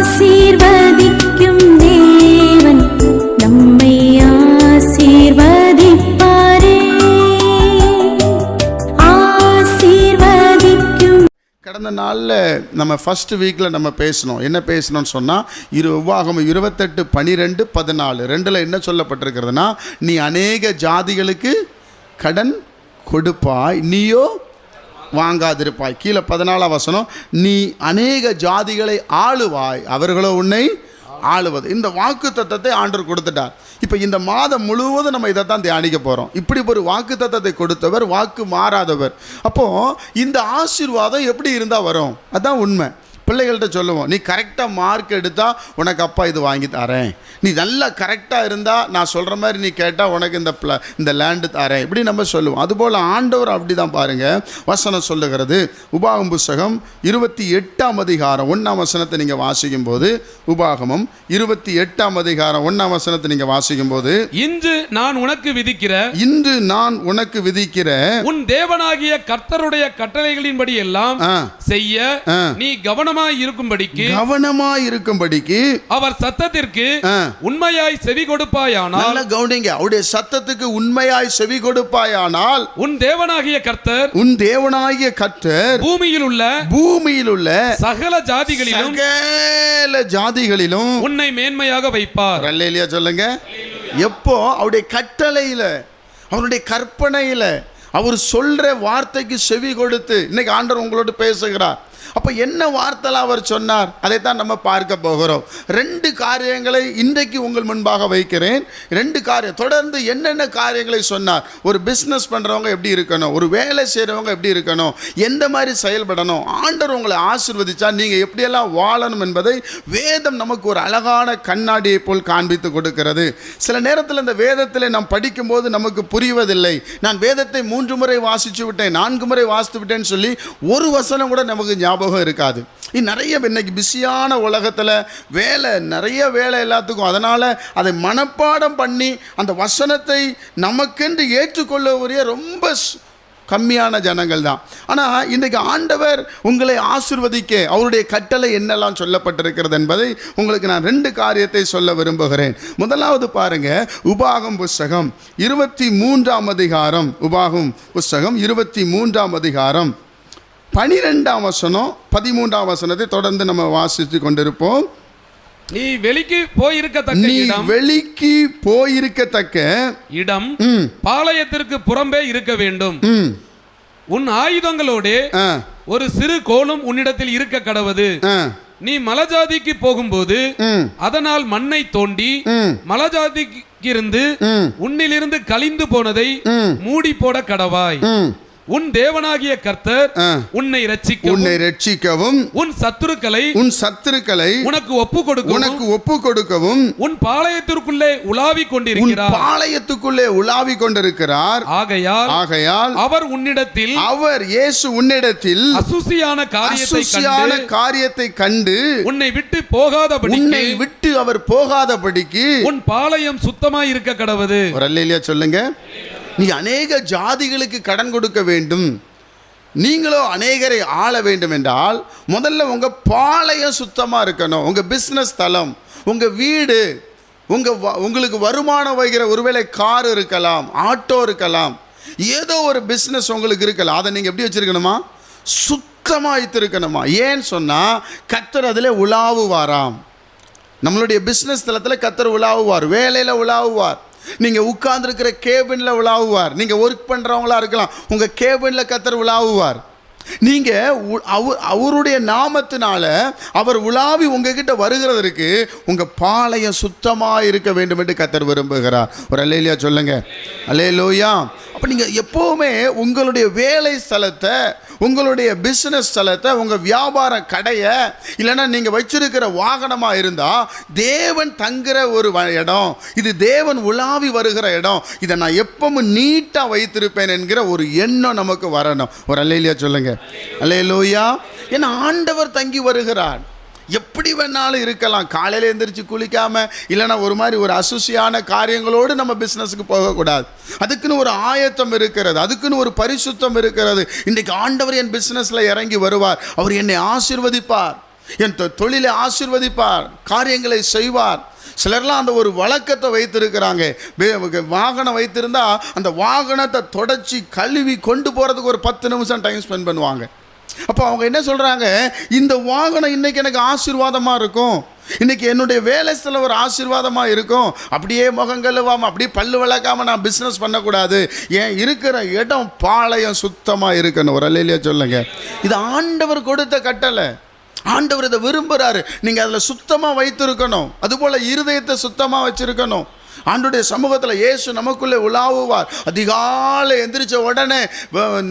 ஆசீர்வதிக்கும் தேவன். நம்மை ஆசீர்வதிப்பாரே. ஆசீர்வதிக்கும் கடந்த நாளில் நம்ம ஃபஸ்ட் வீக்கில் நம்ம பேசணும் என்ன பேசணும்னு சொன்னால் இரு உபாகம் இருபத்தெட்டு பனிரெண்டு பதினாலு. ரெண்டில் என்ன சொல்லப்பட்டிருக்கிறதுனா நீ அநேக ஜாதிகளுக்கு கடன் கொடுப்பாய் நீயோ வாங்காதிருப்பாய். கீழே பதினாலாம் வசனம் நீ அநேக ஜாதிகளை ஆளுவாய் அவர்களோ உன்னை ஆளுவது. இந்த வாக்கு தத்தத்தை ஆண்டர் கொடுத்துட்டார். இப்போ இந்த மாதம் முழுவதும் நம்ம இதை தான் தியானிக்க போகிறோம் இப்படி ஒரு வாக்கு தத்தத்தை கொடுத்தவர் வாக்கு மாறாதவர். அப்போது இந்த ஆசீர்வாதம் எப்படி இருந்தால் வரும்? அதுதான் உண்மை. பிள்ளைகள்கிட்ட சொல்லுவோம் நீ கரெக்டாக மார்க் எடுத்தால் உனக்கு அப்பா இது வாங்கி தரேன் நீ நல்லா கரெக்டாக இருந்தால் நான் சொல்கிற மாதிரி நீ கேட்டால் உனக்கு இந்த ப்ள இந்த லேண்டு தரேன் இப்படி நம்ம சொல்லுவோம் அதுபோல் ஆண்டவர் அப்படி தான் பாருங்கள் வசனம் சொல்லுகிறது உபாகம் புஸ்தகம் இருபத்தி எட்டாம் அதிகாரம் ஒன்றாம் வசனத்தை நீங்கள் வாசிக்கும் போது உபாகமம் இருபத்தி எட்டாம் அதிகாரம் ஒன்றாம் வசனத்தை நீங்கள் வாசிக்கும் போது இன்று நான் உனக்கு விதிக்கிற இன்று நான் உனக்கு விதிக்கிற உன் தேவனாகிய கர்த்தருடைய கட்டளைகளின்படி எல்லாம். செய்ய. நீ கவனமாய் இருக்கும்படிக்கு கவனமாய் இருக்கும்படிக்கு அவர் சத்தத்திற்கு. உண்மையாய் செவி கொடுப்பாயானால் நல்ல கவனிங்க. அவருடைய சத்தத்துக்கு உண்மையாய் செவி கொடுப்பாயானால் உன் தேவனாகிய கர்த்தர் உன் தேவனாகிய கர்த்தர் பூமியில் உள்ள பூமியில் உள்ள சகல ஜாதிகளிலும் சகல ஜாதிகளிலும் உன்னை மேன்மையாக வைப்பார். அல்லேலியா சொல்லுங்க. எப்போ? அவருடைய கட்டளையில அவருடைய கற்பனையில அவர் சொல்ற வார்த்தைக்கு செவி கொடுத்து இன்னைக்கு ஆண்டவர் உங்களோடு பேசுகிறார். அப்போ என்ன வார்த்தைலாம் அவர் சொன்னார்? அதைத்தான் நம்ம பார்க்க போகிறோம். ரெண்டு காரியங்களை இன்றைக்கு உங்கள் முன்பாக வைக்கிறேன். ரெண்டு காரியம் தொடர்ந்து என்னென்ன காரியங்களை சொன்னார்? ஒரு பிஸ்னஸ் பண்ணுறவங்க எப்படி இருக்கணும்? ஒரு வேலை செய்கிறவங்க எப்படி இருக்கணும்? எந்த மாதிரி செயல்படணும்? ஆண்டவர் உங்களை ஆசிர்வதிச்சா நீங்கள் எப்படியெல்லாம் வாழணும் என்பதை வேதம் நமக்கு ஒரு அழகான கண்ணாடியை போல் காண்பித்து கொடுக்கிறது. சில நேரத்தில் இந்த வேதத்தில் நாம் படிக்கும்போது நமக்கு புரிவதில்லை. நான் வேதத்தை மூன்று முறை வாசித்து விட்டேன் நான்கு முறை வாசித்து விட்டேன்னு சொல்லி ஒரு வசனம் கூட நமக்கு ஞாபகம் இருக்காது. இது நிறைய இன்னைக்கு பிஸியான உலகத்தில் வேலை நிறைய வேலை எல்லாத்துக்கும். அதனால் அதை மனப்பாடம் பண்ணி அந்த வசனத்தை நமக்கென்று ஏற்றுக்கொள்ள உரிய ரொம்ப ஸ்- கம்மியான ஜனங்கள் தான். ஆனால் இன்றைக்கு ஆண்டவர் உங்களை ஆசிர்வதிக்க அவருடைய கட்டளை என்னெல்லாம் சொல்லப்பட்டிருக்கிறது என்பதை உங்களுக்கு நான் ரெண்டு காரியத்தை சொல்ல விரும்புகிறேன். முதலாவது பாருங்க உபாகம் புஸ்தகம் இருபத்தி மூன்றாம் அதிகாரம். உபாகம் புஸ்தகம் இருபத்தி மூன்றாம் அதிகாரம். பனிரெண்டாம் வசனம் பதிமூன்றாம் வசனத்தை தொடர்ந்து நம்ம வாசித்து கொண்டிருப்போம். நீ வெளிக்கு போயிருக்கத்தக்க நீ வெளிக்கு போயிருக்கத்தக்க இடம் பாளையத்திற்கு புறம்பே இருக்க வேண்டும். உன் ஆயுதங்களோடு ஒரு சிறு கோலும் உன்னிடத்தில் இருக்க கடவது. நீ மலஜாதிக்கு போகும்போது அதனால் மண்ணை தோண்டி ம். மலஜாதிக்கிருந்து ம். உன்னிலிருந்து கழிந்து போனதை மூடி போட கடவாய். உன் தேவனாகிய கர்த்தர். உன்னை ரட்சிக்கவும். உன்னை ரட்சிக்கவும். உன் சத்துருக்களை உன் சத்துருக்களை உனக்கு ஒப்பு கொடுக்கவும். உனக்கு ஒப்பு கொடுக்கவும். உன் பாளையத்திற்குள்ளே உலாவிக் உன் கொண்டிருக்கிறார் பாளையத்துக்குள்ளே உலாவி கொண்டிருக்கிறார். ஆகையால் ஆகையால் அவர் உன்னிடத்தில் அவர் இயேசு உன்னிடத்தில் அசுசியான காரியத்தை காரியத்தை கண்டு உன்னை விட்டு போகாதபடிக்கு உன்னை விட்டு அவர் போகாதபடிக்கு உன் பாளையம் சுத்தமாய் இருக்க கடவது. ஒரு சொல்லுங்க. நீ அநேக ஜாதிகளுக்கு கடன் கொடுக்க வேண்டும். நீங்களோ அநேகரை ஆள வேண்டும் என்றால் முதல்ல உங்கள் பாளையம் சுத்தமாக இருக்கணும். உங்கள் பிஸ்னஸ் தளம் உங்கள் வீடு உங்கள் வ- உங்களுக்கு வருமானம் வைக்கிற ஒருவேளை கார் இருக்கலாம் ஆட்டோ இருக்கலாம் ஏதோ ஒரு பிஸ்னஸ் உங்களுக்கு இருக்கலாம். அதை நீங்கள் எப்படி வச்சுருக்கணுமா? சுத்தமாக வைத்திருக்கணுமா? ஏன்னு சொன்னால் கத்தர் அதில் உலாவுவாராம். நம்மளுடைய பிஸ்னஸ் தளத்தில் கத்தர் உலாவுவார். வேலையில் உலாவுவார். நீங்கள் உட்கார்ந்துருக்கிற கேபினில் உலாவுவார். நீங்கள் ஒர்க் பண்ணுறவங்களா இருக்கலாம். உங்கள் கேபினில் கத்தர் உலாவுவார். நீங்கள் அவர் அவருடைய நாமத்தினால அவர் உலாவி உங்ககிட்ட வருகிறதற்கு உங்கள் பாளையம் சுத்தமாக இருக்க வேண்டும் என்று கத்தர் விரும்புகிறார். ஒரு அல்லேலியா சொல்லுங்கள் அல்லேலூயா. அப்போ நீங்கள் எப்போவுமே உங்களுடைய வேலை ஸ்தலத்தை உங்களுடைய பிஸ்னஸ் ஸ்தலத்தை உங்கள் வியாபார கடையை இல்லைன்னா நீங்கள் வச்சிருக்கிற வாகனமாக இருந்தால் தேவன் தங்குற ஒரு இடம் இது தேவன் உலாவி வருகிற இடம் இதை நான் எப்பவும் நீட்டாக வைத்திருப்பேன் என்கிற ஒரு எண்ணம் நமக்கு வரணும். ஒரு அல்லையிலையா சொல்லுங்கள் அல்லையிலோயா ஏன்னா ஆண்டவர் தங்கி வருகிறார். எப்படி வேணாலும் இருக்கலாம். காலையில் எழுந்திரிச்சு குளிக்காமல் இல்லைன்னா ஒரு மாதிரி ஒரு அசுசியான காரியங்களோடு நம்ம பிஸ்னஸுக்கு போகக்கூடாது. அதுக்குன்னு ஒரு ஆயத்தம் இருக்கிறது அதுக்குன்னு ஒரு பரிசுத்தம் இருக்கிறது. இன்றைக்கு ஆண்டவர் என் பிஸ்னஸில் இறங்கி வருவார். அவர் என்னை ஆசிர்வதிப்பார். என் தொழிலை ஆசீர்வதிப்பார். காரியங்களை செய்வார். சிலர்லாம் அந்த ஒரு வழக்கத்தை வைத்திருக்கிறாங்க. வே- வாகனம் வைத்திருந்தா அந்த வாகனத்தை தொடச்சி கழுவி கொண்டு போகிறதுக்கு ஒரு பத்து நிமிஷம் டைம் ஸ்பெண்ட் பண்ணுவாங்க. அப்போ அவங்க என்ன சொல்கிறாங்க இந்த வாகனம் இன்னைக்கு எனக்கு ஆசீர்வாதமாக இருக்கும். இன்றைக்கி என்னுடைய வேலை ஸ்தலம் ஒரு ஆசீர்வாதமாக இருக்கும். அப்படியே முகம் கழுவாமல் அப்படியே பல்லு விளக்காமல் நான் பிஸ்னஸ் பண்ணக்கூடாது. ஏன் இருக்கிற இடம் பாளையம் சுத்தமாக இருக்கணும் ஒரு அல்லையிலே சொல்லுங்க. இது ஆண்டவர் கொடுத்த கட்டளை. ஆண்டவர் இதை விரும்புகிறாரு நீங்கள் அதில் சுத்தமாக வைத்திருக்கணும். அதுபோல் இருதயத்தை சுத்தமாக வச்சுருக்கணும். ஆண்டுடைய சமூகத்தில் இயேசு நமக்குள்ளே உலாவுவார். அதிகாலை எந்திரிச்ச உடனே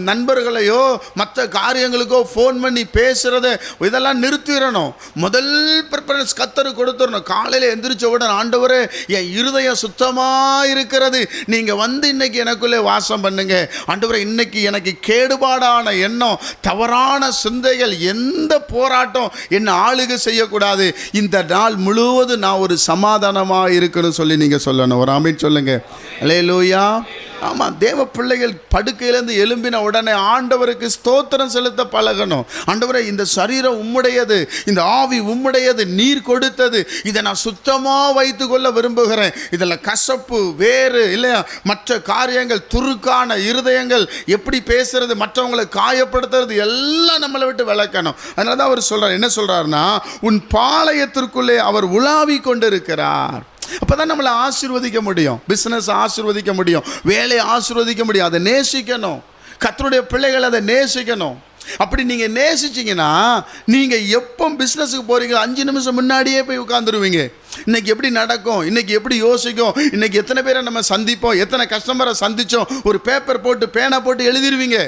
நண்பர்களையோ மற்ற காரியங்களுக்கோ ஃபோன் பண்ணி பேசுகிறத இதெல்லாம் நிறுத்திடணும். முதல் ப்ரிஃபரன்ஸ் கத்தரு கொடுத்துடணும். காலையில் எந்திரிச்ச உடனே ஆண்டவரே என் இருதயம் சுத்தமாக இருக்கிறது. நீங்கள் வந்து இன்னைக்கு எனக்குள்ளே வாசம் பண்ணுங்க. ஆண்டவரே இன்னைக்கு எனக்கு கேடுபாடான எண்ணம் தவறான சிந்தைகள் எந்த போராட்டம் என்னை ஆளுகை செய்யக்கூடாது. இந்த நாள் முழுவதும் நான் ஒரு சமாதானமாக இருக்கணும் சொல்லி நீங்கள் சொல்லணும். ஒரு ஆமீன் சொல்லுங்க. அலே லூயா ஆமாம் தேவ பிள்ளைகள் படுக்கையிலேருந்து எழும்பின உடனே ஆண்டவருக்கு ஸ்தோத்திரம் செலுத்த பழகணும். ஆண்டவரே இந்த சரீரம் உம்முடையது. இந்த ஆவி உம்முடையது. நீர் கொடுத்தது. இதை நான் சுத்தமாக வைத்துக்கொள்ள விரும்புகிறேன். இதில் கசப்பு வேறு இல்லையா? மற்ற காரியங்கள் துருக்கான இருதயங்கள் எப்படி பேசுறது மற்றவங்களை காயப்படுத்துறது எல்லாம் நம்மளை விட்டு விளக்கணும் அதனால தான் அவர் சொல்கிறார் என்ன சொல்றாருன்னா உன் பாளையத்திற்குள்ளே அவர் உலாவி கொண்டிருக்கிறார். அப்போ தான் நம்மளை ஆசீர்வதிக்க முடியும். பிஸ்னஸ் ஆசீர்வதிக்க முடியும். வேலையை ஆசீர்வதிக்க முடியும். அதை நேசிக்கணும். கத்தருடைய பிள்ளைகள் அதை நேசிக்கணும். அப்படி நீங்கள் நேசிச்சீங்கன்னா நீங்கள் எப்போ பிஸ்னஸுக்கு போகிறீங்களோ அஞ்சு நிமிஷம் முன்னாடியே போய் உட்காந்துருவீங்க இன்னைக்கு எப்படி நடக்கும்? இன்னைக்கு எப்படி யோசிக்கும்? இன்னைக்கு எத்தனை பேரை நம்ம சந்திப்போம்? எத்தனை கஸ்டமரை சந்திச்சோம்? ஒரு பேப்பர் போட்டு பேனா போட்டு எழுதிருவீங்க.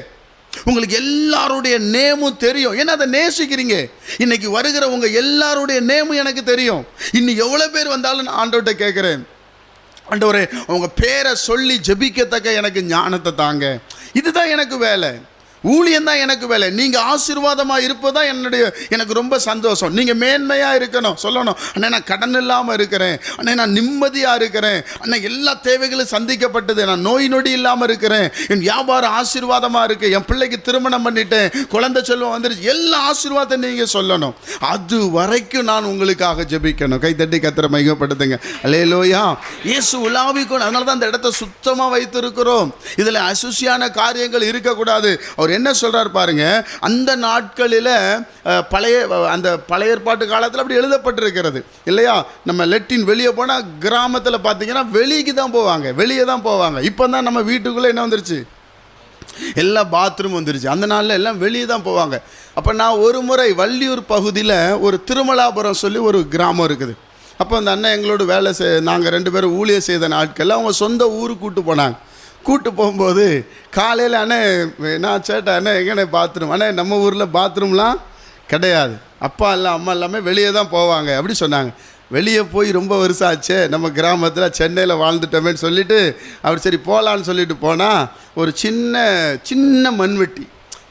உங்களுக்கு எல்லாருடைய நேமும் தெரியும். ஏன்னா அதை நேசிக்கிறீங்க? இன்னைக்கு வருகிற உங்க எல்லாருடைய நேமும் எனக்கு தெரியும். இன்னும் எவ்வளோ பேர் வந்தாலும் நான் ஆண்டவர்கிட்ட கேட்குறேன். ஆண்டவரே அவங்க பேரை சொல்லி ஜெபிக்கத்தக்க எனக்கு ஞானத்தை தாங்க. இதுதான் எனக்கு வேலை. ஊழியம் தான் எனக்கு வேலை. நீங்கள் ஆசீர்வாதமாக இருப்பது தான் என்னுடைய எனக்கு ரொம்ப சந்தோஷம். நீங்கள் மேன்மையாக இருக்கணும். சொல்லணும். அண்ணே நான் கடன் இல்லாமல் இருக்கிறேன். அண்ணே நான் நிம்மதியாக இருக்கிறேன். அண்ணே எல்லா தேவைகளும் சந்திக்கப்பட்டது. நான் நோய் நொடி இல்லாமல் இருக்கிறேன். என் வியாபாரம் ஆசீர்வாதமாக இருக்குது என் பிள்ளைக்கு திருமணம் பண்ணிட்டேன். குழந்தை செல்வம் வந்துருச்சு. எல்லா ஆசீர்வாதத்தை நீங்கள் சொல்லணும். அது வரைக்கும் நான் உங்களுக்காக ஜெபிக்கணும். கை தட்டி கத்திர மையப்படுத்துங்க அலே லோயா இயேசு உலாவிக்கணும். அதனால தான் அந்த இடத்த சுத்தமாக வைத்திருக்கிறோம். இதில் அசுசியான காரியங்கள் இருக்கக்கூடாது. அவர் என்ன சொல்கிறார் பாருங்க அந்த நாட்களில் பழைய அந்த பழைய ஏற்பாட்டு காலத்தில் அப்படி எழுதப்பட்டிருக்கிறது. இல்லையா? நம்ம லெட்டின் வெளியே போனால் கிராமத்தில் பார்த்தீங்கன்னா வெளிக்கு தான் போவாங்க வெளியே தான் போவாங்க. இப்போ தான் நம்ம வீட்டுக்குள்ளே என்ன வந்துருச்சு? எல்லா பாத்ரூம் வந்துருச்சு. அந்த நாளில் எல்லாம் வெளியே தான் போவாங்க. அப்போ நான் ஒரு முறை வள்ளியூர் பகுதியில் ஒரு திருமலாபுரம் சொல்லி ஒரு கிராமம் இருக்குது. அப்போ அந்த அண்ணன் எங்களோட வேலை செய் நாங்கள் ரெண்டு பேரும் ஊழியர் செய்த நாட்களில் அவங்க சொந்த ஊருக்கு கூட்டு போனாங்க. கூட்டு போகும்போது காலையில் அண்ணே நான் சேட்டா அண்ணே எங்கண்ணே பாத்ரூம் அண்ணே நம்ம ஊரில் பாத்ரூம்லாம் கிடையாது. அப்பா இல்லை அம்மா எல்லாமே வெளியே தான் போவாங்க அப்படி சொன்னாங்க. வெளியே போய் ரொம்ப வருஷம் ஆச்சே நம்ம கிராமத்தில் சென்னையில் வாழ்ந்துட்டோமேன்னு சொல்லிட்டு அவர் சரி போகலான்னு சொல்லிட்டு போனால் ஒரு சின்ன சின்ன மண்வெட்டி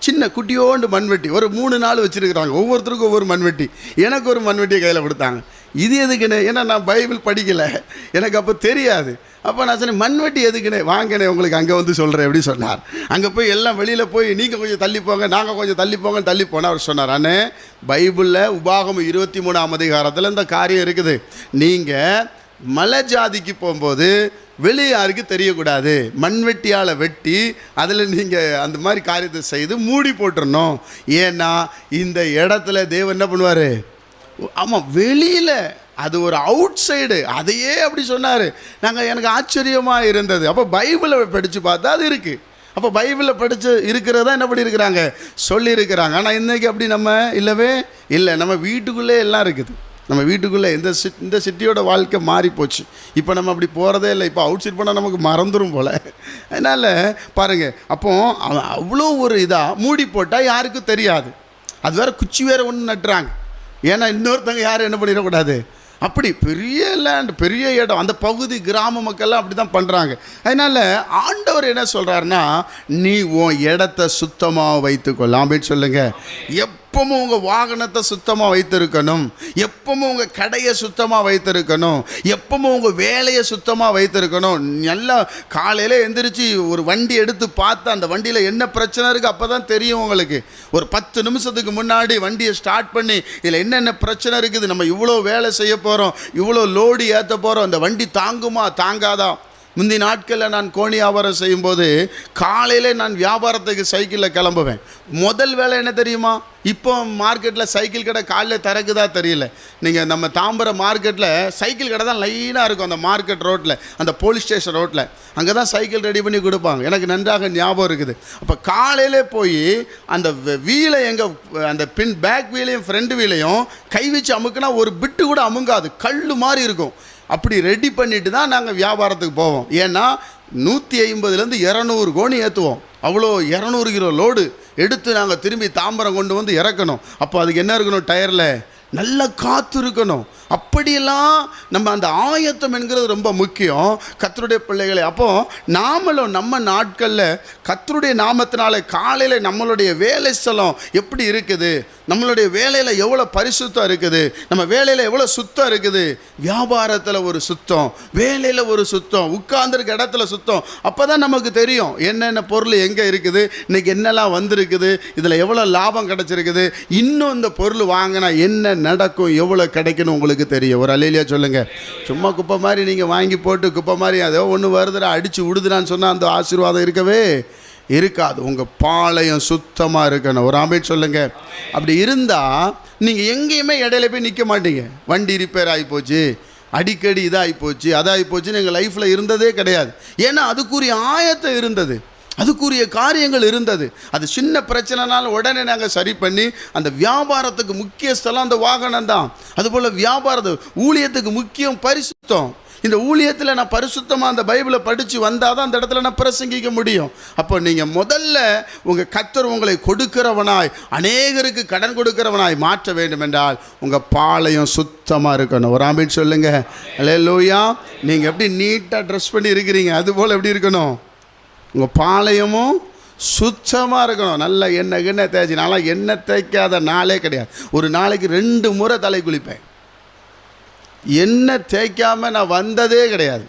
சின்ன குட்டியோண்டு மண்வெட்டி ஒரு மூணு நாள் வச்சுருக்குறாங்க. ஒவ்வொருத்தருக்கும் ஒவ்வொரு மண்வெட்டி. எனக்கு ஒரு மண்வெட்டியை கையில் கொடுத்தாங்க. இது எதுக்குன்னு? ஏன்னா நான் பைபிள் படிக்கலை. எனக்கு அப்போ தெரியாது. அப்போ நான் சொன்னேன் மண்வெட்டி எதுக்குன்னு? வாங்கண்ணே உங்களுக்கு அங்கே வந்து சொல்கிறேன் எப்படி சொன்னார். அங்கே போய் எல்லாம் வெளியில் போய் நீங்கள் கொஞ்சம் தள்ளி போங்க நாங்கள் கொஞ்சம் தள்ளி போங்க தள்ளி போனால் அவர் சொன்னார். அண்ணே பைபிளில் உபாகம் இருபத்தி மூணாம் அதிகாரத்தில் இந்த காரியம் இருக்குது. நீங்கள் மலை ஜாதிக்கு போகும்போது வெளியே யாருக்கு தெரியக்கூடாது? மண்வெட்டியால் வெட்டி அதில் நீங்கள் அந்த மாதிரி காரியத்தை செய்து மூடி போட்டுடணும் ஏன்னா இந்த இடத்துல தேவன் என்ன பண்ணுவார்? ஆமாம் வெளியில் அது ஒரு அவுட் சைடு அதையே அப்படி சொன்னார். நாங்கள் எனக்கு ஆச்சரியமாக இருந்தது. அப்போ பைபிளை படித்து பார்த்தா அது இருக்குது அப்போ பைபிளில் படித்து இருக்கிறதா என்ன பண்ணியிருக்கிறாங்க? சொல்லியிருக்கிறாங்க. ஆனால் இன்றைக்கி அப்படி நம்ம இல்லவே இல்லை. நம்ம வீட்டுக்குள்ளே எல்லாம் இருக்குது. நம்ம வீட்டுக்குள்ளே இந்த சிட் இந்த சிட்டியோட வாழ்க்கை மாறி போச்சு இப்போ நம்ம அப்படி போகிறதே இல்லை. இப்போ அவுட் சைட் போனால் நமக்கு மறந்துடும் போல். அதனால் பாருங்கள் அப்போ அவன் அவ்வளோ ஒரு இதாக மூடி போட்டால் யாருக்கும் தெரியாது. அது வேற குச்சி வேற ஒன்று நட்டுறாங்க. ஏன்னா இன்னொருத்தவங்க யாரும் என்ன பண்ணிடக்கூடாது? அப்படி பெரிய லேண்ட் பெரிய இடம் அந்த பகுதி கிராம மக்கள்லாம் அப்படி தான் பண்ணுறாங்க அதனால் ஆண்டவர் என்ன சொல்கிறாருன்னா நீ உன் இடத்த சுத்தமாக வைத்துக்கொள்ள அப்படின்னு சொல்லுங்கள் எப் எப்பவும் உங்கள் வாகனத்தை சுத்தமாக வைத்திருக்கணும். எப்பவும் உங்கள் கடையை சுத்தமாக வைத்திருக்கணும். எப்பவும் உங்கள் வேலையை சுத்தமாக வைத்திருக்கணும். நல்லா காலையில் எந்திரிச்சு ஒரு வண்டி எடுத்து பார்த்தா அந்த வண்டியில் என்ன பிரச்சனை இருக்குது அப்போ தான் தெரியும் உங்களுக்கு. ஒரு பத்து நிமிஷத்துக்கு முன்னாடி வண்டியை ஸ்டார்ட் பண்ணி இதில் என்னென்ன பிரச்சனை இருக்குது நம்ம இவ்வளோ வேலை செய்ய போகிறோம் இவ்வளோ லோடு ஏற்ற போகிறோம் அந்த வண்டி தாங்குமா தாங்காதான் முந்தி நாட்களில் நான் கோணி வியாபாரம் செய்யும்போது காலையில் நான் வியாபாரத்துக்கு சைக்கிளில் கிளம்புவேன். முதல் வேலை என்ன தெரியுமா? இப்போ மார்க்கெட்டில் சைக்கிள் கடை காலையில் திறக்குதா தெரியல. நீங்கள் நம்ம தாம்பரம் மார்க்கெட்டில் சைக்கிள் கடை தான் லைனாக இருக்கும். அந்த மார்க்கெட் ரோட்டில் அந்த போலீஸ் ஸ்டேஷன் ரோட்டில் அங்கே தான் சைக்கிள் ரெடி பண்ணி கொடுப்பாங்க. எனக்கு நன்றாக ஞாபகம் இருக்குது. அப்போ காலையிலே போய் அந்த வீலை எங்கள் அந்த பின் பேக் வீலையும் ஃப்ரண்ட் வீலையும் கை வச்சு அமுக்குனா ஒரு பிட்டு கூட அமுங்காது. கல் மாதிரி இருக்கும். அப்படி ரெடி பண்ணிட்டு தான் நாங்கள் வியாபாரத்துக்கு போவோம். ஏன்னா நூற்றி ஐம்பதுலேருந்து இரநூறு கோணி ஏற்றுவோம் அவ்வளோ இரநூறு கிலோ லோடு எடுத்து நாங்கள் திரும்பி தாம்பரம் கொண்டு வந்து இறக்கணும். அப்போ அதுக்கு என்ன இருக்கணும்? டயரில் நல்ல காற்று இருக்கணும். அப்படியெல்லாம் நம்ம அந்த ஆயத்தம் என்கிறது ரொம்ப முக்கியம். கத்தருடைய பிள்ளைகளை அப்போது நாமளும் நம்ம நாட்களில் கத்தருடைய நாமத்தினால காலையில் நம்மளுடைய வேலை ஸ்தலம் எப்படி இருக்குது? நம்மளுடைய வேலையில் எவ்வளோ பரிசுத்தம் இருக்குது? நம்ம வேலையில் எவ்வளோ சுத்தம் இருக்குது? வியாபாரத்தில் ஒரு சுத்தம் வேலையில் ஒரு சுத்தம் உட்கார்ந்துருக்க இடத்துல சுத்தம். அப்போ தான் நமக்கு தெரியும் என்னென்ன பொருள் எங்கே இருக்குது இன்றைக்கி என்னெல்லாம் வந்திருக்குது இதில் எவ்வளோ லாபம் கிடச்சிருக்குது இன்னும் இந்த பொருள் வாங்கினா என்ன நடக்கும் எவ்வளோ கிடைக்கணும் உங்களுக்கு தெரியும். ஒரு அலையிலியா சொல்லுங்கள் சும்மா குப்பை மாதிரி நீங்கள் வாங்கி போட்டு குப்பை மாதிரி அதோ ஒன்று வருதுடா அடித்து விடுதுடான்னு சொன்னால் அந்த ஆசீர்வாதம் இருக்கவே இருக்காது. உங்கள் பாளையம் சுத்தமாக இருக்கணும். ஒரு ஆம்பேட் சொல்லுங்கள் அப்படி இருந்தால் நீங்கள் எங்கேயுமே இடையில போய் நிற்க மாட்டீங்க. வண்டி ரிப்பேர் ஆகிப்போச்சு அடிக்கடி இதாகி போச்சு அதாகி போச்சுன்னு எங்கள் லைஃப்பில் இருந்ததே கிடையாது. ஏன்னா அதுக்குரிய ஆயத்தம் இருந்தது. அதுக்குரிய காரியங்கள் இருந்தது. அது சின்ன பிரச்சனைனால உடனே நாங்கள் சரி பண்ணி அந்த வியாபாரத்துக்கு முக்கிய ஸ்தலம் அந்த வாகனம் தான். அதுபோல் வியாபாரத்து ஊழியத்துக்கு முக்கியம் பரிசுத்தம். இந்த ஊழியத்தில் நான் பரிசுத்தமாக அந்த பைபிளை படித்து வந்தால் தான் அந்த இடத்துல நான் பிரசங்கிக்க முடியும். அப்போ நீங்கள் முதல்ல உங்கள் கத்தர் உங்களை கொடுக்கிறவனாய் அநேகருக்கு கடன் கொடுக்கிறவனாய் மாற்ற வேண்டும் என்றால் உங்கள் பாளையம் சுத்தமாக இருக்கணும். ஒரு ஆம்பின்னு சொல்லுங்கள் அல்ல லோயா நீங்கள் எப்படி நீட்டாக ட்ரெஸ் பண்ணி இருக்கிறீங்க? அதுபோல் எப்படி இருக்கணும்? உங்கள் பாளையமும் சுத்தமாக இருக்கணும். நல்ல எண்ணெய் எண்ணெய் தேய்ச்சி. நான்லாம் எண்ணெய் தேய்க்காத நாளே கிடையாது. ஒரு நாளைக்கு ரெண்டு முறை தலை குளிப்பேன். எண்ணெய் தேய்க்காமல் நான் வந்ததே கிடையாது.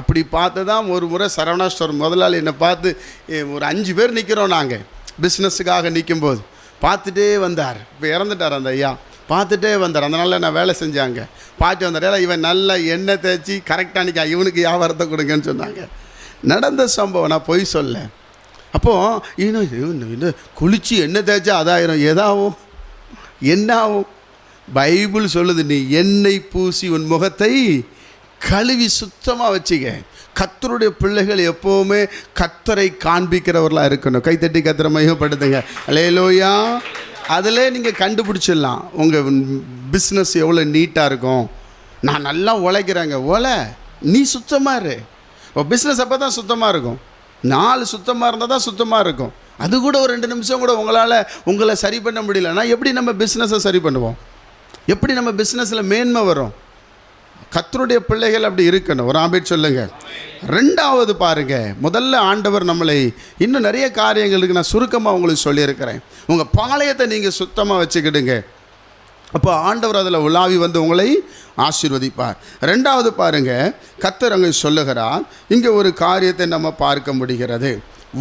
அப்படி பார்த்து தான் ஒரு முறை சரவணா ஸ்டோர் முதலாளி என்னை பார்த்து ஒரு அஞ்சு பேர் நிற்கிறோம் நாங்கள் பிஸ்னஸுக்காக நிற்கும்போது பார்த்துட்டே வந்தார். இப்போ இறந்துட்டார் அந்த ஐயா. பார்த்துட்டே வந்தார். அதனால நான் வேலை செஞ்சாங்க பார்த்து வந்தார் இவன் நல்ல எண்ணெய் தேய்ச்சி கரெக்டாக நிற்கா இவனுக்கு வியாபாரத்தை கொடுங்கன்னு சொன்னாங்க. நடந்த சம்பவம் நான் பொய் சொல்ல அப்போது இன்னும் இன்னும் என்ன குளிச்சு தேய்ச்சா அதாயிரம் எதாகும் என்ன ஆகும் பைபிள் சொல்லுது நீ எண்ணெய் பூசி உன் முகத்தை கழுவி சுத்தமாக வச்சுக்க. கத்தருடைய பிள்ளைகள் எப்போவுமே கத்தரை காண்பிக்கிறவர்களாக இருக்கணும். கைத்தட்டி கத்தரை மையப்படுத்துங்க அலையலோயா அதில் நீங்கள் கண்டுபிடிச்சிடலாம். உங்கள் பிஸ்னஸ் எவ்வளோ நீட்டாக இருக்கும். நான் நல்லா உழைக்கிறேங்க. ஒலை நீ சுத்தமாக இரு. பிஸ்னஸ் அப்போ தான் சுத்தமாக இருக்கும். நாலு சுத்தமாக இருந்தால் தான் சுத்தமாக இருக்கும். அது கூட ஒரு ரெண்டு நிமிஷம் கூட உங்களால் உங்களை சரி பண்ண முடியலன்னா எப்படி நம்ம பிஸ்னஸை சரி பண்ணுவோம்? எப்படி நம்ம பிஸ்னஸில் மேன்மை வரும்? கத்தருடைய பிள்ளைகள் அப்படி இருக்கணும். ஒரு ஆம்பேட் சொல்லுங்கள் ரெண்டாவது பாருங்க. முதல்ல ஆண்டவர் நம்மளை இன்னும் நிறைய காரியங்களுக்கு நான் சுருக்கமாக உங்களுக்கு சொல்லியிருக்கிறேன். உங்கள் பாளையத்தை நீங்கள் சுத்தமாக வச்சுக்கிடுங்க. அப்போ ஆண்டவர் அதில் உலாவி வந்து உங்களை ஆசீர்வதிப்பார். ரெண்டாவது பாருங்கள் கத்தர் அங்கே சொல்லுகிறார் இங்கே ஒரு காரியத்தை நம்ம பார்க்க முடிகிறது.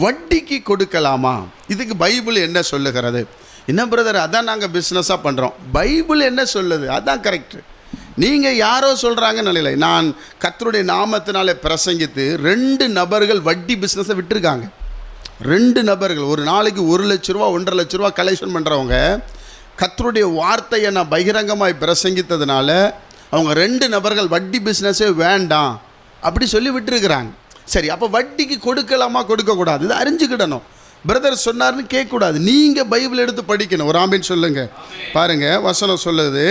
வட்டிக்கு கொடுக்கலாமா? இதுக்கு பைபிள் என்ன சொல்லுகிறது? என்ன பிரதர் அதான் நாங்கள் பிஸ்னஸாக பண்ணுறோம் பைபிள் என்ன சொல்லுது? அதான் கரெக்டு நீங்கள் யாரோ சொல்கிறாங்கன்னு நிலையில நான் கத்தருடைய நாமத்தினாலே பிரசங்கித்து ரெண்டு நபர்கள் வட்டி பிஸ்னஸை விட்டுருக்காங்க. ரெண்டு நபர்கள் ஒரு நாளைக்கு ஒரு லட்ச ரூபா ஒன்றரை லட்ச ரூபா கலெக்ஷன் பண்ணுறவங்க கத்தருடைய வார்த்தையை நான் பகிரங்கமாய் பிரசங்கித்ததுனால அவங்க ரெண்டு நபர்கள் வட்டி பிஸ்னஸே வேண்டாம் அப்படி சொல்லி விட்டுருக்குறாங்க. சரி அப்போ வட்டிக்கு கொடுக்கலாமா? கொடுக்கக்கூடாது. இதை அறிஞ்சுக்கிடணும். பிரதர் சொன்னார்னு கேட்கக்கூடாது. நீங்கள் பைபிள் எடுத்து படிக்கணும். ஒரு ஆம்பின் சொல்லுங்கள் பாருங்கள் வசனம் சொல்லுது.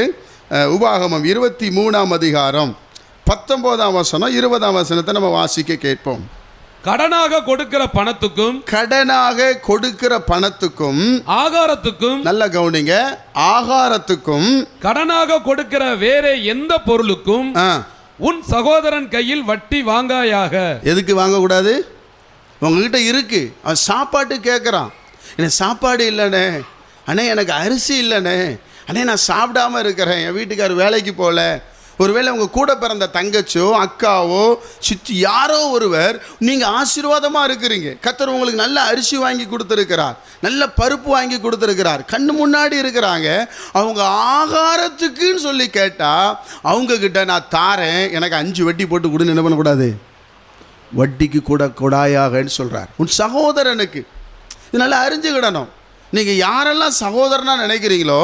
உபாகமம் இருபத்தி மூணாம் அதிகாரம் பத்தொம்போதாம் வசனம் இருபதாம் வசனத்தை நம்ம வாசிக்க கேட்போம். கடனாக கொடுக்கிற பணத்துக்கும் கடனாக கொடுக்கிற பணத்துக்கும் ஆகாரத்துக்கும் நல்ல கவனிங்க. ஆகாரத்துக்கும் கடனாக கொடுக்கிற வேற எந்த பொருளுக்கும் உன் சகோதரன் கையில் வட்டி வாங்காயாக. எதுக்கு வாங்கக்கூடாது? உங்ககிட்ட இருக்கு. அவன் சாப்பாட்டு கேட்குறான் எனக்கு சாப்பாடு இல்லைண்ணே அண்ணே எனக்கு அரிசி இல்லைண்ணே அண்ணே நான் சாப்பிடாம இருக்கிறேன். என் வீட்டுக்கார் வேலைக்கு போகல. ஒருவேளை உங்கள் கூட பிறந்த தங்கச்சோ அக்காவோ சித்தி யாரோ ஒருவர் நீங்கள் ஆசீர்வாதமாக இருக்கிறீங்க. கத்தர் உங்களுக்கு நல்ல அரிசி வாங்கி கொடுத்துருக்கிறார். நல்ல பருப்பு வாங்கி கொடுத்துருக்கிறார். கண்ணு முன்னாடி இருக்கிறாங்க. அவங்க ஆகாரத்துக்குன்னு சொல்லி கேட்டால் அவங்கக்கிட்ட நான் தாரேன் எனக்கு அஞ்சு வட்டி போட்டு கொடுன்னு என்ன பண்ணக்கூடாது? வட்டிக்கு கூட கொடாயாகன்னு சொல்கிறார் உன் சகோதரனுக்கு. இது நல்லா அறிஞ்சுக்கிடணும். நீங்கள் யாரெல்லாம் சகோதரனாக நினைக்கிறீங்களோ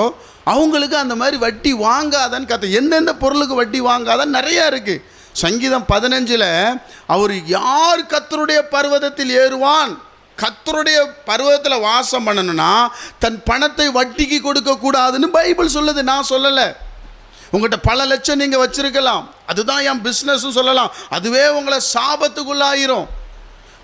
அவங்களுக்கு அந்த மாதிரி வட்டி வாங்காதன்னு கத்த எந்தெந்த பொருளுக்கு வட்டி வாங்காதன்னு நிறையா இருக்குது சங்கீதம் பதினஞ்சில் அவர் யார் கத்தருடைய பர்வதத்தில் ஏறுவான்? கத்தருடைய பருவத்தில் வாசம் பண்ணணும்னா தன் பணத்தை வட்டிக்கு கொடுக்கக்கூடாதுன்னு பைபிள் சொல்லுது. நான் சொல்லலை. உங்கள்கிட்ட பல லட்சம் நீங்கள் வச்சுருக்கலாம். அதுதான் என் பிஸ்னஸ்ன்னு சொல்லலாம். அதுவே உங்களை சாபத்துக்குள்ளாயிரும்.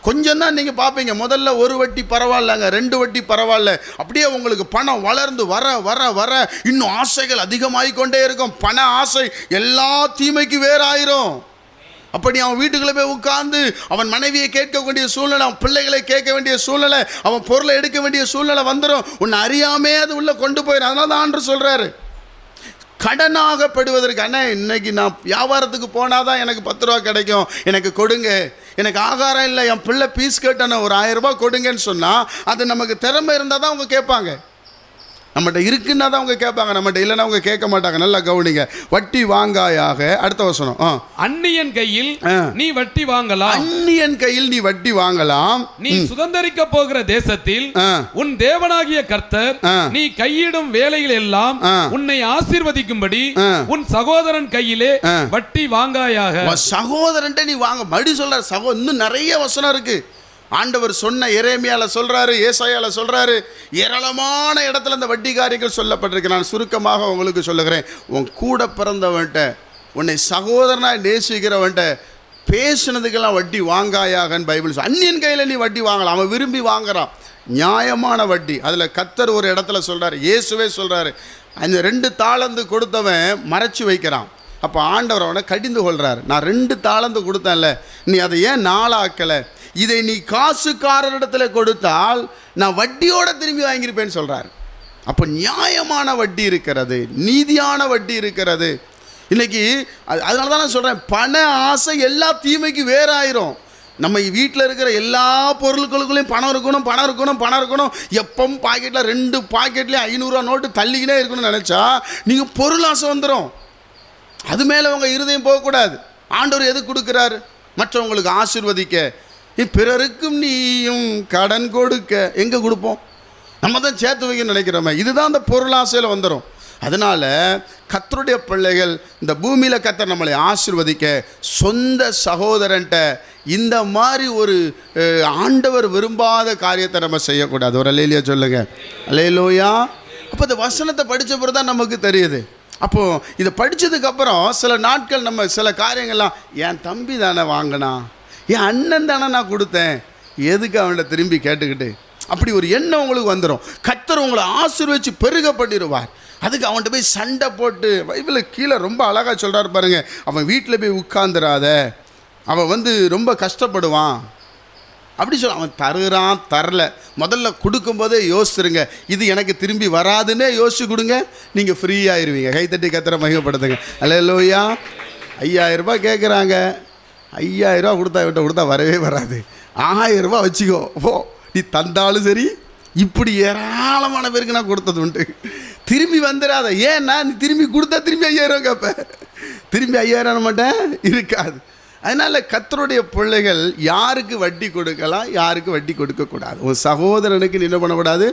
கொஞ்சம் தான் நீங்கள் பார்ப்பீங்க முதல்ல ஒரு வட்டி பரவாயில்லங்க ரெண்டு வட்டி பரவாயில்ல. அப்படியே உங்களுக்கு பணம் வளர்ந்து வர வர வர இன்னும் ஆசைகள் அதிகமாகிக் கொண்டே இருக்கும். பண ஆசை எல்லா தீமைக்கு வேறாயிரும். அப்படி அவன் வீட்டுக்குள்ளே போய் உட்கார்ந்து அவன் மனைவியை கேட்க வேண்டிய சூழ்நிலை அவன் பிள்ளைகளை கேட்க வேண்டிய சூழ்நிலை அவன் பொருளை எடுக்க வேண்டிய சூழ்நிலை வந்துடும் உன்னை அறியாமே அது உள்ளே கொண்டு போயிடும் அதனால தான் ஆண்டு சொல்கிறாரு கடனாகப்படுவதற்கான அண்ணா இன்னைக்கு நான் வியாபாரத்துக்கு போனால் தான் எனக்கு பத்து ரூபா கிடைக்கும். எனக்கு கொடுங்க. எனக்கு ஆகாரம் இல்லை. என் பிள்ளை பீஸ் கேட்டேன்னு ஒரு ஆயிரம் ரூபாய் கொடுங்கன்னு சொன்னால் அது நமக்கு திறமை இருந்தால் தான் அவங்க கேட்பாங்க. நம்மகிட்ட இருக்குன்னா தான் அவங்க கேட்பாங்க நம்மகிட்ட இல்லைன்னா அவங்க கேட்க மாட்டாங்க நல்லா கவனிங்க வட்டி வாங்காயாக அடுத்த வசனம் அந்நியன் கையில். நீ வட்டி வாங்கலாம் அந்நியன் கையில் நீ வட்டி வாங்கலாம் நீ சுதந்தரிக்க போகிற தேசத்தில். உன் தேவனாகிய கர்த்தர். நீ கையிடும் வேலையில் எல்லாம். உன்னை ஆசீர்வதிக்கும்படி. உன் சகோதரன் கையிலே. வட்டி வாங்காயாக உன் சகோதரன்ட்ட நீ வாங்க மறுபடி சொல்ற சகோ இன்னும் நிறைய வசனம் இருக்கு ஆண்டவர் சொன்ன இறைமையால் சொல்கிறாரு ஏசாயால் சொல்கிறாரு ஏராளமான இடத்துல அந்த வட்டிகாரிகள் சொல்லப்பட்டிருக்கு. நான் சுருக்கமாக உங்களுக்கு சொல்லுகிறேன். உன் கூட பிறந்தவன்ட்ட உன்னை சகோதரனாய் நேசிக்கிறவன்ட்ட பேசுனதுக்கெல்லாம் வட்டி வாங்காயாகன்னு பைபிள் அந்நியன் கையில் நீ வட்டி வாங்கலாம். அவன் விரும்பி வாங்குறான். நியாயமான வட்டி. அதில் கத்தர் ஒரு இடத்துல சொல்கிறார் இயேசுவே சொல்கிறாரு அந்த ரெண்டு தாளந்து கொடுத்தவன் மறைச்சு வைக்கிறான். அப்போ ஆண்டவர் அவனை கடிந்து கொள்கிறார் நான் ரெண்டு தாளந்து கொடுத்தேன்ல நீ அதை ஏன் நாளாக்கலை? இதை நீ காசுக்காரரிடத்தில் கொடுத்தால் நான் வட்டியோட திரும்பி வாங்கியிருப்பேன்னு சொல்கிறார் அப்போ நியாயமான வட்டி இருக்கிறது நீதியான வட்டி இருக்கிறது. இன்றைக்கி அது- அதனால தான் நான் சொல்கிறேன் பண ஆசை எல்லா தீமைக்கு வேறாயிரும். நம்ம வீட்டில் இருக்கிற எல்லா பொருட்களுக்குள்ளேயும் பணம் இருக்கணும் பணம் இருக்கணும் பணம் இருக்கணும். எப்பவும் பாக்கெட்டில் ரெண்டு பாக்கெட்லேயும் ஐநூறுரூவா நோட்டு தள்ளிக்கினே இருக்கணும்னு நினச்சா நீங்கள் பொருள் ஆசை வந்துடும் அது மேலே உங்கள் இருதயம் போகக்கூடாது. ஆண்டவர் எது கொடுக்குறாரு? மற்றவங்களுக்கு ஆசிர்வதிக்க. பிறருக்கும் நீயும் கடன் கொடுக்க எங்கே கொடுப்போம்? நம்ம தான் சேர்த்து வைக்கணும்னு நினைக்கிறோமே. இதுதான் அந்த பொருளாசையில் வந்துடும் அதனால் கத்தருடைய பிள்ளைகள் இந்த பூமியில் கத்தர் நம்மளை ஆசிர்வதிக்க சொந்த சகோதரன்ட்ட இந்த மாதிரி ஒரு ஆண்டவர் விரும்பாத காரியத்தை நம்ம செய்யக்கூடாது. ஒரு அலையிலையா சொல்லுங்கள் அலையிலோயா அப்போ இந்த வசனத்தை படித்த பிறகு தான் நமக்கு தெரியுது. அப்போது இதை படித்ததுக்கப்புறம் சில நாட்கள் நம்ம சில காரியங்கள்லாம் என் தம்பி தானே வாங்கினான். என் அண்ணன் தானே நான் கொடுத்தேன். எதுக்கு அவன்கிட்ட திரும்பி கேட்டுக்கிட்டு? அப்படி ஒரு எண்ணம் உங்களுக்கு வந்துடும் கத்தர் உங்களை ஆசீர்வச்சு பெருக பண்ணிடுவார் அதுக்கு அவன்கிட்ட போய் சண்டை போட்டு பைபிளில் கீழே ரொம்ப அழகாக சொல்கிறாரு பாருங்க. அவன் வீட்டில் போய் உட்காந்துராத அவன் வந்து ரொம்ப கஷ்டப்படுவான். அப்படி சொல்ல அவன் தருகிறான் தரல. முதல்ல கொடுக்கும்போதே யோசிச்சிருங்க. இது எனக்கு திரும்பி வராதுன்னே யோசிச்சு கொடுங்க. நீங்கள் ஃப்ரீ ஆயிருவீங்க. கைத்தட்டி கத்திர மகிமைப்படுத்துங்க. அல்ல லோயா ஐயாயிரம் ரூபாய் கேட்குறாங்க ஐயாயிரம் கொடுத்தா விட்ட கொடுத்தா வரவே வராது. ஆயிரம் வச்சுக்கோ. ஓ நீ தந்தாலும் சரி இப்படி ஏராளமான பேருக்கு நான் கொடுத்தது உண்டு. திரும்பி வந்துடாத. ஏன்னா நீ திரும்பி கொடுத்தா திரும்பி ஐயாயிரம் கேட்பேன் திரும்பி ஐயாயிரம் மாட்டேன். இருக்காது. அதனால் கத்தருடைய பிள்ளைகள் யாருக்கு வட்டி கொடுக்கலாம் யாருக்கு வட்டி கொடுக்கக்கூடாது உன் சகோதரனுக்கு நின்று என்ன பண்ணக்கூடாது?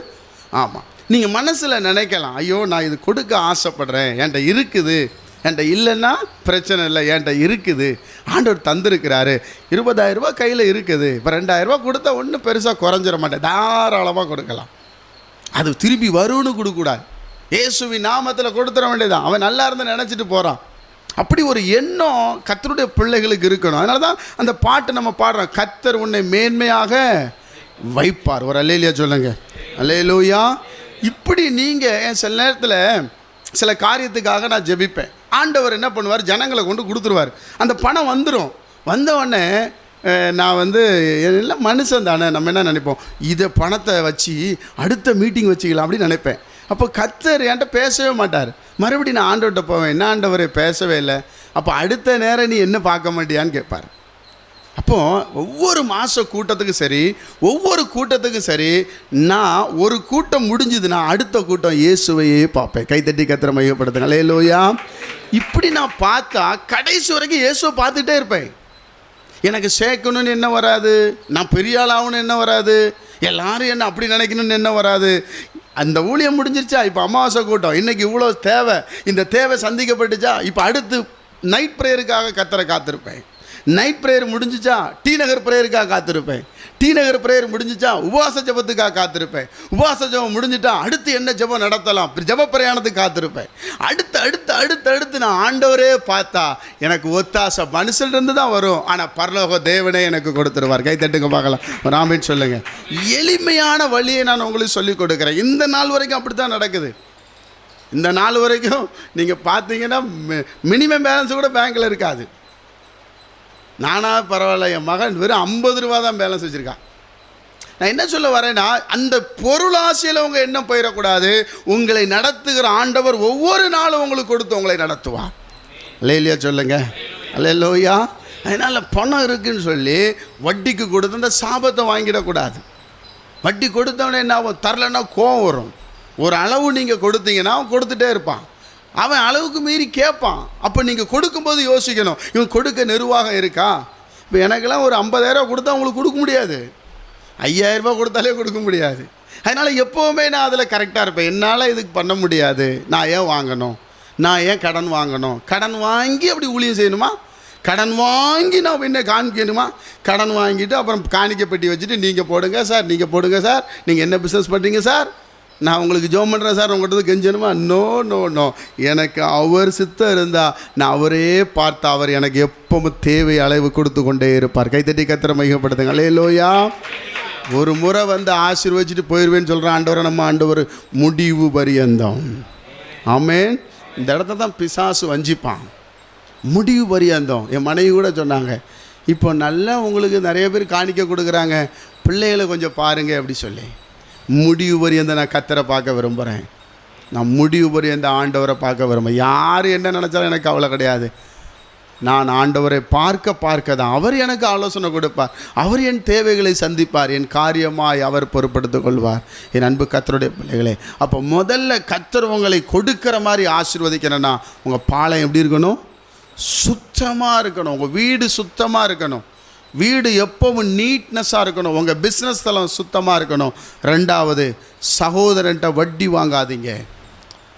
ஆமாம் நீங்கள் மனசில் நினைக்கலாம் ஐயோ நான் இது கொடுக்க ஆசைப்படுறேன். என்கிட்ட இருக்குது. என்கிட்ட இல்லைன்னா பிரச்சனை இல்லை என்கிட்ட இருக்குது. ஆண்டவர் தந்திருக்கிறாரு. இருபதாயிரம் கையில் இருக்குது. இப்போ ரெண்டாயிரம் கொடுத்தா ஒன்றும் பெருசாக குறைஞ்சிட மாட்டேன். தாராளமாக கொடுக்கலாம். அது திருப்பி வரும்னு கொடுக்கக்கூடாது. இயேசுவி நாமத்தில் கொடுத்துட வேண்டியதான் அவன் நல்லா இருந்து நினச்சிட்டு போகிறான் அப்படி ஒரு எண்ணம் கத்தருடைய பிள்ளைகளுக்கு இருக்கணும். அதனால தான் அந்த பாட்டு நம்ம பாடுறோம். கத்தர் உன்னை மேன்மையாக வைப்பார். ஒரு அல்லையிலியா சொல்லுங்க. அல்லையிலூயா இப்படி நீங்கள் சில நேரத்தில் சில காரியத்துக்காக நான் ஜெபிப்பேன். ஆண்டவர் என்ன பண்ணுவார்? ஜனங்களை கொண்டு கொடுத்துருவார். அந்த பணம் வந்துடும் வந்தவொடனே நான் வந்து எல்லாம் மனுஷன் தானே நம்ம என்ன நினைப்போம்? இதை பணத்தை வச்சு அடுத்த மீட்டிங் வச்சுக்கலாம் அப்படின்னு நினைப்பேன். அப்போ கத்தர் என்கிட்ட பேசவே மாட்டார். மறுபடியும் நான் ஆண்டவர்கிட்ட போவேன். என்ன ஆண்டவரை பேசவே இல்லை. அப்போ அடுத்த நேரம் நீ என்ன பார்க்க மாட்டியான்னு கேட்பார். அப்போ ஒவ்வொரு மாத கூட்டத்துக்கும் சரி ஒவ்வொரு கூட்டத்துக்கும் சரி நான் ஒரு கூட்டம் முடிஞ்சுதுன்னா அடுத்த கூட்டம் இயேசுவையே பார்ப்பேன். கைத்தட்டி கத்திர மையப்படுத்துங்களே லோயா இப்படி நான் பார்த்தா கடைசி வரைக்கும் இயேசுவை பார்த்துட்டே இருப்பேன். எனக்கு சேர்க்கணும்னு என்ன வராது நான் பெரிய ஆளாகணும்னு என்ன வராது எல்லாரும் என்ன அப்படி நினைக்கணும்னு என்ன வராது. அந்த ஊழியம் முடிஞ்சிருச்சா? இப்போ அமாவாசை கூட்டம். இன்னைக்கு இவ்வளோ தேவை. இந்த தேவை சந்திக்கப்பட்டுச்சா? இப்போ அடுத்து நைட் ப்ரேயருக்காக கத்தரை காத்திருப்பேன். நைட் ப்ரேயர் முடிஞ்சிச்சா? டி நகர் ப்ரேயருக்காக காத்திருப்பேன். டி நகர் ப்ரேயர் முடிஞ்சிச்சா? உபவாச ஜபத்துக்காக காத்திருப்பேன். உபவாச ஜபம் முடிஞ்சிட்டா அடுத்து என்ன ஜபம் நடத்தலாம்? ஜப பிரயாணத்துக்கு காத்திருப்பேன். அடுத்து அடுத்து அடுத்து அடுத்து நான் ஆண்டவரே பார்த்தா எனக்கு ஒத்தாசை மனுஷன்லேருந்து தான் வரும். ஆனால் பரலோக தேவனே எனக்கு கொடுத்துருவார். கை தட்டுங்க பார்க்கலாம். ராமின் சொல்லுங்க. எளிமையான வழியை நான் உங்களுக்கு சொல்லிக் கொடுக்குறேன். இந்த நாள் வரைக்கும் அப்படி தான் நடக்குது. இந்த நாள் வரைக்கும் நீங்கள் பார்த்தீங்கன்னா மினிமம் பேலன்ஸ் கூட பேங்க்கில் இருக்காது. நானா பரவாயில்ல என் மகன் வெறும் ஐம்பது ரூபா தான் பேலன்ஸ் வச்சுருக்கான் நான் என்ன சொல்ல வரேன்னா அந்த பொருளாசையில் உங்கள் எண்ணம் போயிடக்கூடாது. உங்களை நடத்துகிற ஆண்டவர் ஒவ்வொரு நாளும் உங்களுக்கு கொடுத்து உங்களை நடத்துவார். இல்லையா சொல்லுங்க. அல்லையா அதனால் பணம் இருக்குன்னு சொல்லி வட்டிக்கு கொடுத்து அந்த சாபத்தை வாங்கிடக்கூடாது. வட்டி கொடுத்தவனே என்ன ஆகும்? தரலன்னா கோவம் வரும். ஒரு அளவு நீங்கள் கொடுத்தீங்கன்னா அவன் கொடுத்துட்டே இருப்பான். அவன் அளவுக்கு மீறி கேட்பான். அப்போ நீங்கள் கொடுக்கும்போது யோசிக்கணும். இவன் கொடுக்க நிர்வாகம் இருக்கா? இப்போ எனக்கெல்லாம் ஒரு ஐம்பதாயிரம் கொடுத்தா உங்களுக்கு கொடுக்க முடியாது. ஐயாயிரரூபா கொடுத்தாலே கொடுக்க முடியாது. அதனால் எப்போவுமே நான் அதில் கரெக்டாக இருப்பேன். என்னால் இதுக்கு பண்ண முடியாது. நான் ஏன் வாங்கணும்? நான் ஏன் கடன் வாங்கணும்? கடன் வாங்கி அப்படி ஊழியம் செய்யணுமா? கடன் வாங்கி நான் என்ன காணிக்கணுமா கடன் வாங்கிட்டு அப்புறம் காணிக்கை பெட்டி வச்சுட்டு நீங்கள் போடுங்க சார் நீங்கள் போடுங்க சார். நீங்கள் என்ன பிஸ்னஸ் பண்ணுறீங்க சார்? நான் உங்களுக்கு ஜோம் பண்ணுறேன் சார் உங்கள்கிட்ட கெஞ்சணுமா நோ நோ நோ எனக்கு அவர் சித்தம் இருந்தால் நான் அவரே பார்த்து அவர் எனக்கு எப்பவும் தேவை அளவு கொடுத்து கொண்டே இருப்பார். கைத்தட்டி கத்திர மையப்படுத்துங்க அலே லோயா ஒரு முறை வந்து ஆசீர்வச்சிட்டு போயிடுவேன்னு சொல்கிற ஆண்டவரை நம்ம ஆண்டவர் முடிவு பரியந்தம். ஆமேன் இந்த இடத்த தான் பிசாசு வஞ்சிப்பான். முடிவு பரியந்தம். என் மனைவி கூட சொன்னாங்க இப்போ நல்லா உங்களுக்கு நிறைய பேர் காணிக்க கொடுக்குறாங்க. பிள்ளைகளை கொஞ்சம் பாருங்க அப்படி சொல்லி. முடிவு பரியந்த நான் கத்தரை பார்க்க விரும்புகிறேன் நான் முடிவு பரியந்த ஆண்டவரை பார்க்க விரும்புகிறேன் யார் என்ன நினச்சாலும் எனக்கு கவலை கிடையாது. நான் ஆண்டவரை பார்க்க பார்க்க தான் அவர் எனக்கு ஆலோசனை கொடுப்பார். அவர் என் தேவைகளை சந்திப்பார். என் காரியமாய் அவர் பொறுப்படுத்து கொள்வார். என் அன்பு கத்தருடைய பிள்ளைகளே அப்போ முதல்ல கத்தர் உங்களை கொடுக்குற மாதிரி ஆசீர்வதிக்கிறேன்னா உங்கள் பாலம் எப்படி இருக்கணும்? சுத்தமாக இருக்கணும். உங்கள் வீடு சுத்தமாக இருக்கணும். வீடு எப்பவும் நீட்னஸாக இருக்கணும். உங்கள் பிஸ்னஸ் தளம் சுத்தமாக இருக்கணும். ரெண்டாவது சகோதரன்ட்ட வட்டி வாங்காதீங்க.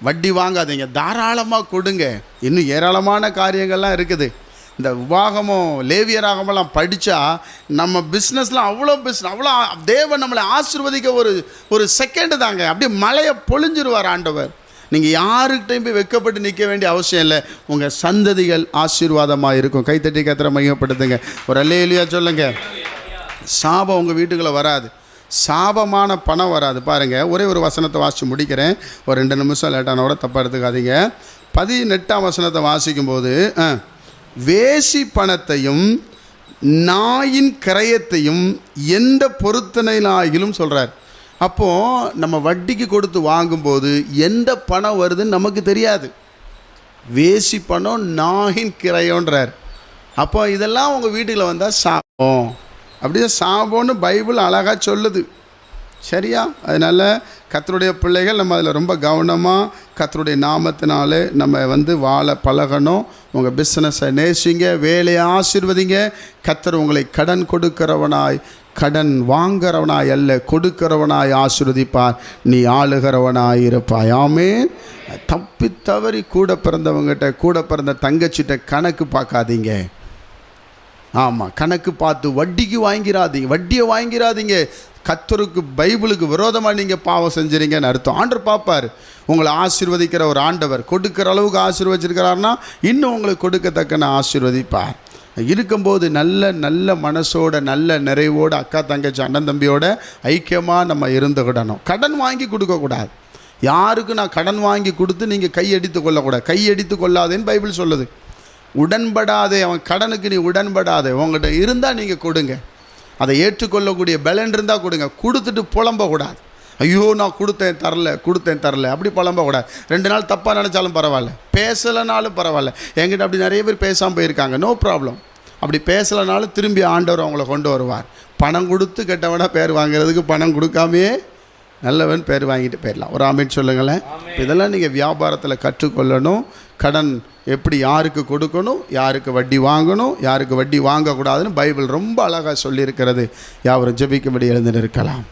வட்டி வாங்காதீங்க. தாராளமாக கொடுங்க. இன்னும் ஏராளமான காரியங்கள்லாம் இருக்குது. இந்த விவாகமும் லேவியராகமெல்லாம் படித்தா நம்ம பிஸ்னஸ்லாம் அவ்வளோ பிஸ்னஸ் அவ்வளோ தேவன் நம்மளை ஆசிர்வதிக்க ஒரு ஒரு செகண்டு தாங்க. அப்படியே மலையை பொழிஞ்சிருவார் ஆண்டவர். நீங்கள் யாருக்கிட்டையும் போய் வெக்கப்பட்டு நிற்க வேண்டிய அவசியம் இல்லை. உங்கள் சந்ததிகள் ஆசீர்வாதமாக இருக்கும். கைத்தட்டி கத்திர மையப்படுத்துங்க. ஒரு அல்லையிலையா சொல்லுங்கள் சாபம் உங்கள் வீட்டுக்குள்ளே வராது. சாபமான பணம் வராது. பாருங்கள் ஒரே ஒரு வசனத்தை வாசித்து முடிக்கிறேன். ஒரு ரெண்டு நிமிஷம் லேட்டான கூட தப்பாக எடுத்துக்காதீங்க. பதினெட்டாம் வசனத்தை வாசிக்கும்போது ஆ, வேசி பணத்தையும் நாயின் கிரயத்தையும் எந்த பொருத்தனையிலாகிலும் சொல்கிறார் அப்போது நம்ம வட்டிக்கு கொடுத்து வாங்கும்போது எந்த பணம் வருதுன்னு நமக்கு தெரியாது. வேசி பணம் நாகின் கிரையோன்றார். அப்போ இதெல்லாம் உங்கள் வீட்டுக்குள்ள வந்தால் சாபம். அப்படியே சாபம்னு பைபிள் அழகாக சொல்லுது. சரியா? அதனால் கத்தருடைய பிள்ளைகள் நம்ம அதில் ரொம்ப கவனமாக கத்தருடைய நாமத்தினாலே நம்ம வந்து வாழ பழகணும். உங்கள் பிஸ்னஸை நேசிங்க வேலையை ஆசீர்வதிங்க. கத்தர் உங்களை கடன் கொடுக்கிறவனாய் கடன் வாங்குறவனாய் அல்ல கொடுக்கிறவனாய் ஆசிர்வதிப்பார். நீ ஆளுகிறவனாய் இருப்பாய். ஆமே தப்பி தவறி கூட பிறந்தவங்ககிட்ட கூட பிறந்த தங்கச்சிட்ட கணக்கு பார்க்காதீங்க. ஆமாம் கணக்கு பார்த்து வட்டிக்கு வாங்கிறாதீங்க வட்டியை வாங்கிடாதீங்க கத்தருக்கு பைபிளுக்கு விரோதமாக நீங்கள் பாவம் செஞ்சுறீங்கன்னு அர்த்தம். ஆண்டர் பார்ப்பார். உங்களை ஆசீர்வதிக்கிற ஒரு ஆண்டவர் கொடுக்கிற அளவுக்கு ஆசீர்வதிச்சிருக்கிறாருன்னா இன்னும் உங்களுக்கு கொடுக்கத்தக்கன ஆசீர்வதிப்பார். இருக்கும்போது நல்ல நல்ல மனசோட நல்ல நிறைவோடு அக்கா தங்கச்சி அண்ணன் தம்பியோட ஐக்கியமாக நம்ம இருந்துக்கிடணும் கடன் வாங்கி கொடுக்கக்கூடாது. யாருக்கு நான் கடன் வாங்கி கொடுத்து நீங்கள் கையடித்து கொள்ளக்கூடாது? கையடித்து கொள்ளாதேன்னு பைபிள் சொல்லுது. உடன்படாதே அவன் கடனுக்கு நீ உடன்படாதே. உங்கள்கிட்ட இருந்தால் நீங்கள் கொடுங்க. அதை ஏற்றுக்கொள்ளக்கூடிய பலன் இருந்தால் கொடுங்க. கொடுத்துட்டு புலம்பக்கூடாது. ஐயோ நான் கொடுத்தேன் தரல கொடுத்தேன் தரல. அப்படி புலம்பக்கூடாது ரெண்டு நாள் தப்பாக நினச்சாலும் பரவாயில்ல. பேசலைனாலும் பரவாயில்ல. என்கிட்ட அப்படி நிறைய பேர் பேசாமல் போயிருக்காங்க. நோ ப்ராப்ளம் அப்படி பேசலைனாலும் திரும்பி ஆண்டவர் அவங்கள கொண்டு வருவார். பணம் கொடுத்து கெட்டவனா பேர் வாங்குறதுக்கு பணம் கொடுக்காமையே நல்லவன் பேர் வாங்கிட்டு போயிடலாம். ஒரு ஆமீன் சொல்லுங்களேன். இதெல்லாம் நீங்கள் வியாபாரத்தில் கற்றுக்கொள்ளணும். கடன் எப்படி யாருக்கு கொடுக்கணும் யாருக்கு வட்டி வாங்கணும் யாருக்கு வட்டி வாங்கக்கூடாதுன்னு பைபிள் ரொம்ப அழகாக சொல்லியிருக்கிறது. யாவரும் ஜெபிக்கும்படி எழுந்து இருக்கலாம்